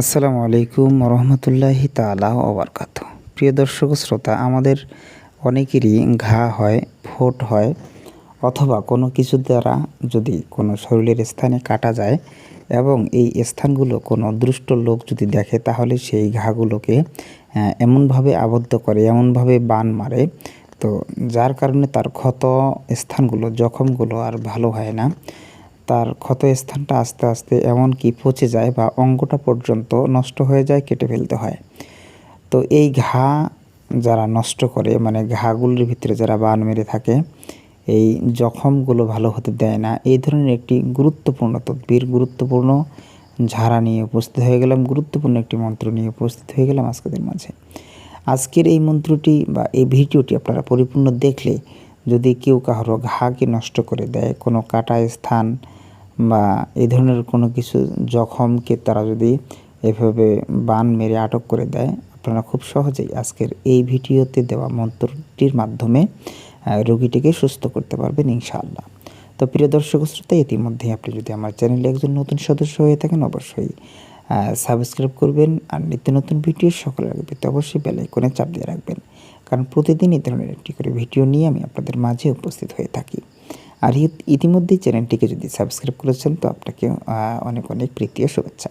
আসসালামু আলাইকুম রহমতুল্লাহি তালা ওবরকাত প্রিয় দর্শক শ্রোতা, আমাদের অনেকেরই ঘা হয়, ফোট হয় অথবা কোনো কিছু দ্বারা যদি কোনো শরীরের স্থানে কাটা যায় এবং এই স্থানগুলো কোনো দুষ্ট লোক যদি দেখে, তাহলে সেই ঘাগুলোকে এমনভাবে আবদ্ধ করে, এমনভাবে বান মারে। তো যার কারণে তার ক্ষত স্থানগুলো, জখমগুলো আর ভালো হয় না। তার ক্ষত স্থানটা আস্তে আস্তে এমনকি পচে যায় বা অঙ্গটা পর্যন্ত নষ্ট হয়ে যায়, কেটে ফেলতে হয়। তো এই ঘা যারা নষ্ট করে মানে ঘাগুলির ভিতরে যারা বান মেরে থাকে, এই জখমগুলো ভালো হতে দেয় না। এই ধরনের একটি গুরুত্বপূর্ণ তদবির, গুরুত্বপূর্ণ ঝাড়া নিয়ে উপস্থিত হয়ে গেলাম, গুরুত্বপূর্ণ একটি মন্ত্র নিয়ে উপস্থিত হয়ে গেলাম আজকেদের মাঝে। আজকের এই মন্ত্রটি বা এই ভিডিওটি আপনারা পরিপূর্ণ দেখলে যদি কেউ কারও ঘাকে নষ্ট করে দেয়, কোনো কাটা স্থান বা এই ধরনের কোনো কিছু জখমকে তারা যদি এভাবে বান মেরে আটক করে দেয়, আপনারা খুব সহজেই আজকের এই ভিডিওতে দেওয়া মন্ত্রটির মাধ্যমে রোগীটিকে সুস্থ করতে পারবেন ইনশাআল্লাহ। তো প্রিয় দর্শক শ্রোতা ইতিমধ্যে আপনি যদি আমার চ্যানেলে একজন নতুন সদস্য হয়ে থাকেন, অবশ্যই সাবস্ক্রাইব করবেন আর নিত্য নতুন ভিডিও সকলের আগে পেতে অবশ্যই বেল আইকনে চাপ দিয়ে রাখবেন। কারণ প্রতিদিন এই ধরনের একটি করে ভিডিও নিয়ে আমি আপনাদের মাঝে উপস্থিত হয়ে থাকি। আর ইত- ইতিমধ্যেই চ্যানেলটিকে যদি সাবস্ক্রাইব করেছেন তো আপনাকে আহ, অনেক অনেক প্রীতি ও শুভেচ্ছা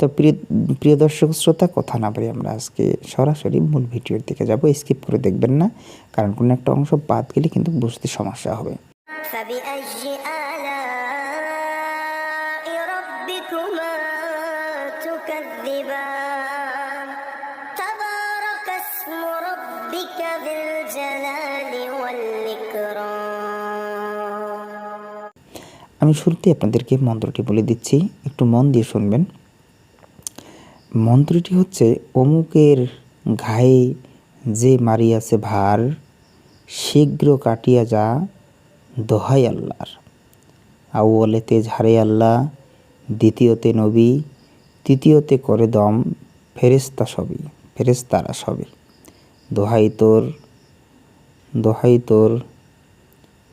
তো প্রিয় প্রিয় দর্শক শ্রোতা কথা না বলে আমরা আজকে সরাসরি মূল ভিডিওর দিকে যাব স্কিপ করে দেখবেন না কারণ কোনো একটা অংশ বাদ গেলে কিন্তু বুঝতে সমস্যা হবে فبأي آلاء ربكما تكذبان تبارك اسم ربك ذي الجلال والإكرام আমি শুরুতে আপনাদেরকে মন্ত্রটি বলে দিচ্ছি, একটু মন দিয়ে শুনবেন। মন্ত্রটি হচ্ছে, অমুকের ঘায়ে যে মারিয়াছে ভার, শীঘ্র কাটিয়া যা দোহাই আল্লাহর। আউ্বলেতে ঝাড়ে আল্লাহ, দ্বিতীয়তে নবী, তৃতীয়তে করে দম ফেরেস্তা সবই ফেরেস্তারা সবই। দোহাই তোর দোহাই তোর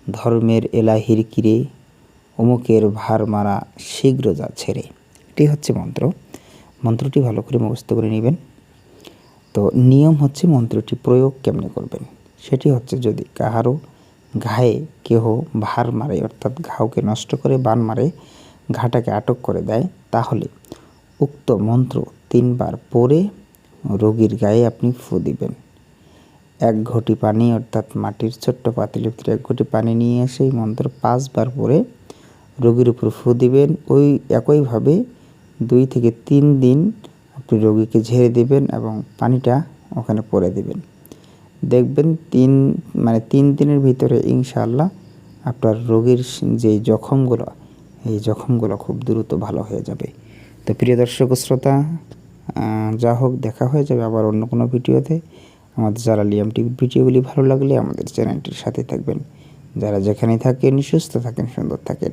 ধর্মের এলাহির কিরে অমুকের ভার মারা শীঘ্র যা ছেড়ে। এটি হচ্ছে মন্ত্র। মন্ত্রটি ভালো করে মুখস্থ করে নেবেন। তো নিয়ম হচ্ছে মন্ত্রটি প্রয়োগ কেমনে করবেন? সেটি হচ্ছে যদি কাহারও ঘায়ে কেহ ভার মারে, অর্থাৎ ঘাওকে নষ্ট করে বান মারে, ঘাটাকে আটক করে দেয়, তাহলে উক্ত মন্ত্র তিনবার পরে রোগীর গায়ে আপনি ফু দিবেন। এক ঘটি পানি, অর্থাৎ মাটির ছোট্ট পাতিলের ভিতরে এক ঘটি পানি নিয়ে এসে এই মন্ত্র পাঁচবার পরে রোগীর উপর ফু দিবেন। ওই একইভাবে দুই থেকে তিন দিন আপনি রোগীকে ঝেড়ে দিবেন এবং পানিটা ওখানে পরে দিবেন। দেখবেন তিন মানে তিন দিনের ভিতরে ইনশাআল্লাহ আপনার রোগীর যে জখমগুলো, এই জখমগুলো খুব দ্রুত ভালো হয়ে যাবে। তো প্রিয় দর্শক শ্রোতা যা হোক, দেখা হয়ে যাবে আবার অন্য কোনো ভিডিওতে। আমাদের যারা লিয়াম টিভির ভিডিওগুলি ভালো লাগলে আমাদের চ্যানেলটির সাথে থাকবেন। যারা যেখানেই থাকেন, সুস্থ থাকেন, সুন্দর থাকেন।